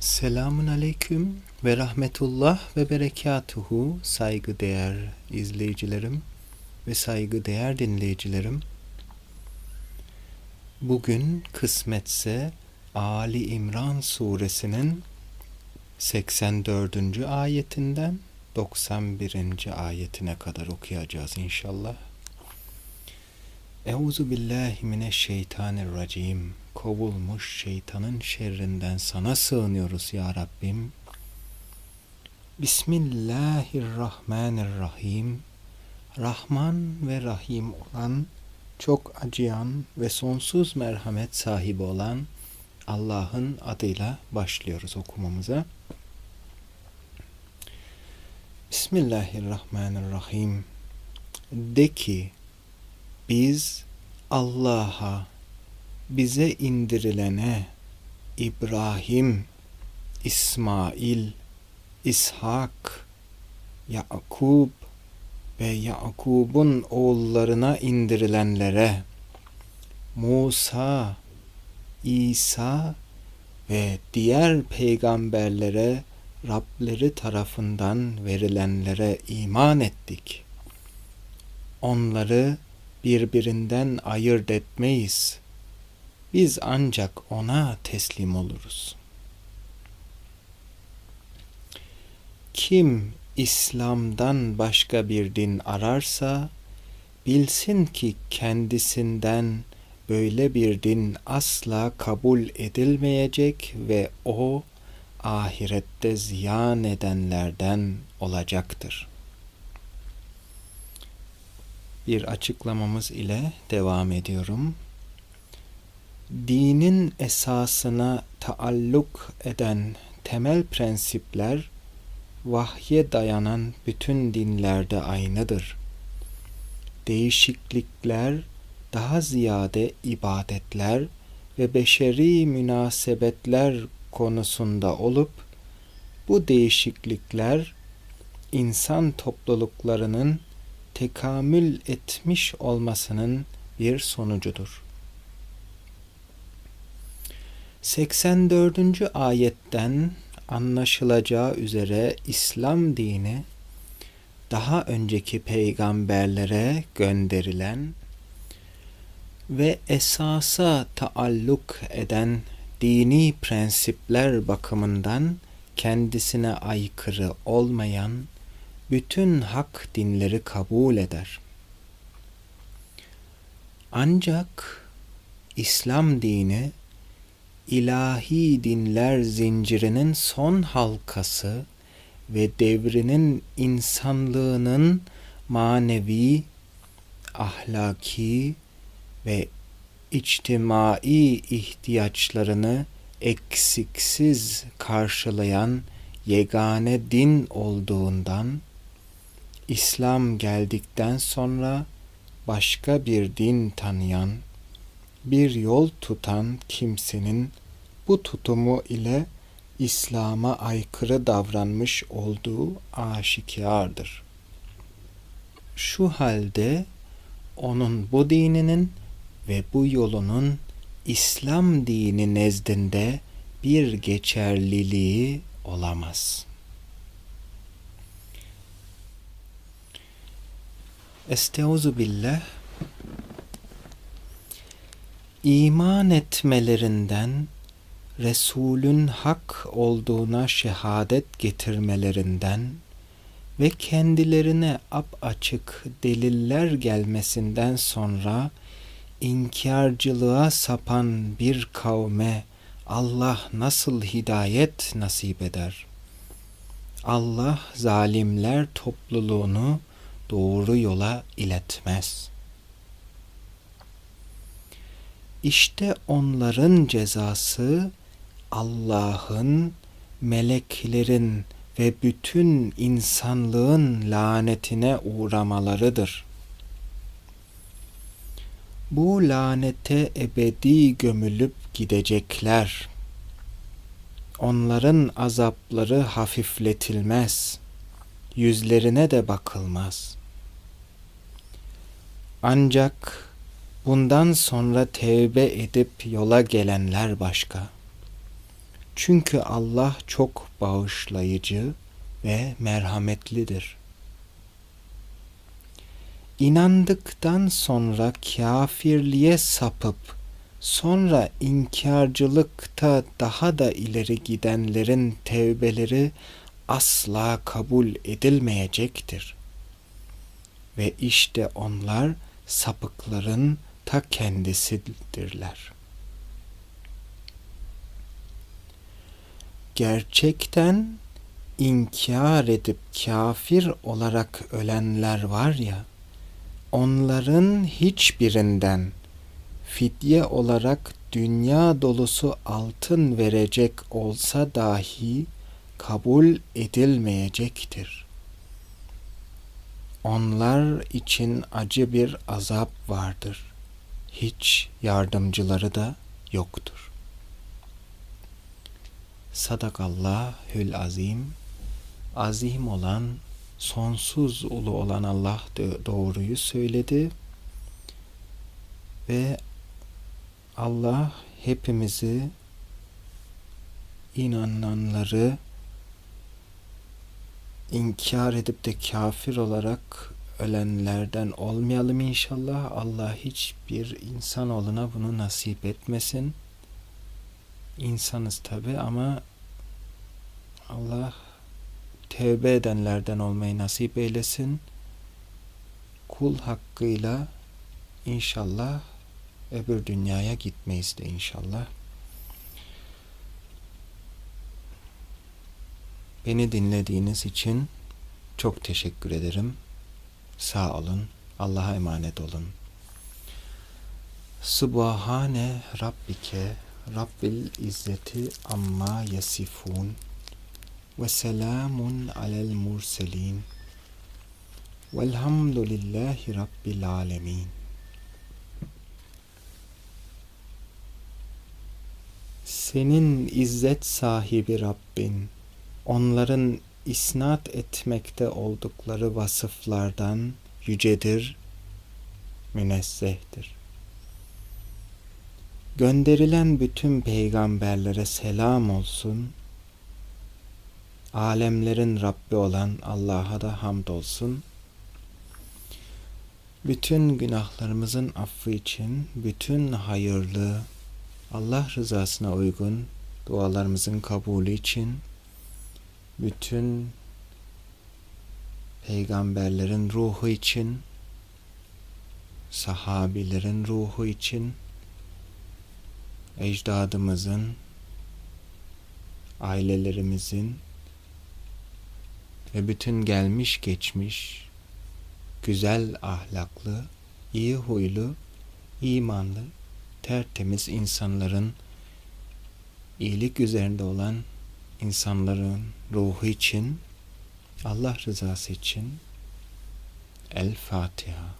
Selamun aleyküm ve rahmetullah ve berekatuhu saygıdeğer izleyicilerim ve saygıdeğer dinleyicilerim. Bugün kısmetse Ali İmran suresinin 84. ayetinden 91. ayetine kadar okuyacağız inşallah. Euzu billahi mineşşeytanirracim. Kovulmuş şeytanın şerrinden sana sığınıyoruz ya Rabbim. Bismillahirrahmanirrahim. Rahman ve Rahim olan, çok acıyan ve sonsuz merhamet sahibi olan Allah'ın adıyla başlıyoruz okumamıza. Bismillahirrahmanirrahim. De ki, biz Allah'a bize indirilene İbrahim, İsmail, İshak, Yakub ve Yakub'un oğullarına indirilenlere Musa, İsa ve diğer peygamberlere Rableri tarafından verilenlere iman ettik. Onları birbirinden ayırt etmeyiz. Biz ancak ona teslim oluruz. Kim İslam'dan başka bir din ararsa bilsin ki kendisinden böyle bir din asla kabul edilmeyecek ve o ahirette ziyan edenlerden olacaktır. Bir açıklamamız ile devam ediyorum. Dinin esasına taalluk eden temel prensipler vahye dayanan bütün dinlerde aynıdır. Değişiklikler daha ziyade ibadetler ve beşeri münasebetler konusunda olup bu değişiklikler insan topluluklarının tekamül etmiş olmasının bir sonucudur. 84. ayetten anlaşılacağı üzere İslam dini daha önceki peygamberlere gönderilen ve esasa taalluk eden dini prensipler bakımından kendisine aykırı olmayan bütün hak dinleri kabul eder. Ancak İslam dini ilahi dinler zincirinin son halkası ve devrinin insanlığının manevi, ahlaki ve içtimai ihtiyaçlarını eksiksiz karşılayan yegane din olduğundan İslam geldikten sonra başka bir din tanıyan, bir yol tutan kimsenin bu tutumu ile İslam'a aykırı davranmış olduğu aşikardır. Şu halde onun bu dininin ve bu yolunun İslam dini nezdinde bir geçerliliği olamaz. Estaizu billah iman etmelerinden Resulün hak olduğuna şehadet getirmelerinden ve kendilerine ap açık deliller gelmesinden sonra inkarcılığa sapan bir kavme Allah nasıl hidayet nasip eder? Allah zalimler topluluğunu doğru yola iletmez. İşte onların cezası Allah'ın, meleklerin ve bütün insanlığın lanetine uğramalarıdır. Bu lanete ebedi gömülüp gidecekler. Onların azapları hafifletilmez, yüzlerine de bakılmaz. Ancak bundan sonra tevbe edip yola gelenler başka.'' Çünkü Allah çok bağışlayıcı ve merhametlidir. İnandıktan sonra kafirliğe sapıp sonra inkarcılıkta daha da ileri gidenlerin tevbeleri asla kabul edilmeyecektir. Ve işte onlar sapıkların ta kendisidirler. Gerçekten inkar edip kafir olarak ölenler var ya, onların hiçbirinden fidye olarak dünya dolusu altın verecek olsa dahi kabul edilmeyecektir. Onlar için acı bir azap vardır. Hiç yardımcıları da yoktur. Sadakallahül azim. Azim olan, sonsuz ulu olan Allah doğruyu söyledi. Ve Allah hepimizi inananları inkar edip de kafir olarak ölenlerden olmayalım inşallah. Allah hiçbir insanoğluna bunu nasip etmesin. İnsanız tabi ama Allah tevbe edenlerden olmayı nasip eylesin. Kul hakkıyla inşallah öbür dünyaya gitmeyiz de inşallah. Beni dinlediğiniz için çok teşekkür ederim. Sağ olun. Allah'a emanet olun. Subhane Rabbike Rabbil İzzeti Amma Yasifun ve selamun alel murselin velhamdülillahi Rabbil Alemin Senin izzet sahibi Rabbin onların isnat etmekte oldukları vasıflardan yücedir, münezzehtir. Gönderilen bütün peygamberlere selam olsun. Alemlerin Rabbi olan Allah'a da hamdolsun. Bütün günahlarımızın affı için, bütün hayırlı, Allah rızasına uygun dualarımızın kabulü için bütün peygamberlerin ruhu için, sahabilerin ruhu için, ecdadımızın, ailelerimizin ve bütün gelmiş geçmiş güzel ahlaklı, iyi huylu, imanlı, tertemiz insanların iyilik üzerinde olan insanların ruhu için, Allah rızası için El Fatiha.